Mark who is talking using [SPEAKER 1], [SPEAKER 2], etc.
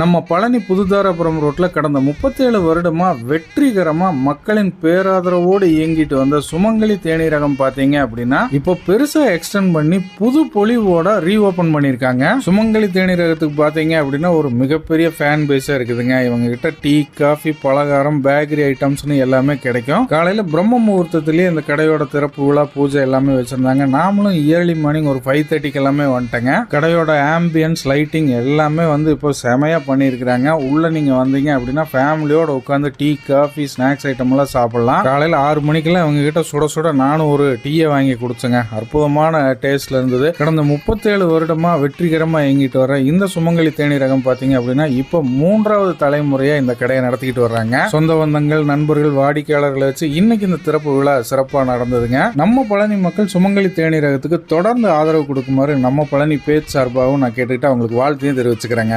[SPEAKER 1] நம்ம பழனி புதுதாராபுரம் ரோட்டில் கடந்த முப்பத்தேழு வருடமாக வெற்றிகரமாக மக்களின் பேராதரவோடு இயங்கிட்டு வந்த சுமங்கலி தேனீரகம் பார்த்தீங்க அப்படின்னா இப்போ பெருசாக எக்ஸ்டெண்ட் பண்ணி புது பொலிவோட ரீஓபன் பண்ணியிருக்காங்க. சுமங்கலி தேனீரகத்துக்கு பார்த்தீங்க அப்படின்னா ஒரு மிகப்பெரிய ஃபேன் பேஸாக இருக்குதுங்க. இவங்க கிட்ட டீ காஃபி பலகாரம் பேக்கரி ஐட்டம்ஸ்னு எல்லாமே கிடைக்கும். காலையில் பிரம்ம முகூர்த்தத்திலேயே இந்த கடையோட திறப்பு விழா பூஜை எல்லாமே வச்சுருந்தாங்க. நாமளும் இயர்லி மார்னிங் ஒரு ஃபைவ் தேர்ட்டிக்கு எல்லாமே வந்துட்டேங்க. கடையோட ஆம்பியன்ஸ் லைட்டிங் எல்லாமே வந்து இப்போ செமையாக செமையா பண்ணியிருக்கிறாங்க. உள்ளே நீங்கள் வந்தீங்க அப்படின்னா ஃபேமிலியோடு உட்காந்து டீ காஃபி ஸ்நாக்ஸ் ஐட்டம்லாம் சாப்பிட்லாம். சாப்பிடலாம் ஆறு மணிக்கெல்லாம் இவங்க கிட்ட சுட சுட நானும் ஒரு டீயை வாங்கி கொடுத்தேங்க அற்புதமான டேஸ்ட்ல இருந்தது. கடந்த முப்பத்தேழு வருடமாக வெற்றிகரமாக இயங்கிட்டு வர இந்த சுமங்கலி தேநீரகம் பார்த்தீங்க அப்படின்னா இப்போ மூன்றாவது தலைமுறையாக இந்த கடையை நடத்திக்கிட்டு வர்றாங்க. சொந்த பந்தங்கள் நண்பர்கள் வாடிக்கையாளர்களை வச்சு இன்னைக்கு இந்த திறப்பு விழா சிறப்பாக நடந்ததுங்க. நம்ம பழனி மக்கள் சுமங்கலி தேநீரகத்துக்கு தொடர்ந்து ஆதரவு கொடுக்குமாறு நம்ம பழனி பேச்சு சார்பாகவும் நான் கேட்டுக்கிட்டு அவங்களுக்கு வாழ்த்தையும் தெரிவிச்சுக்கிறேங்க.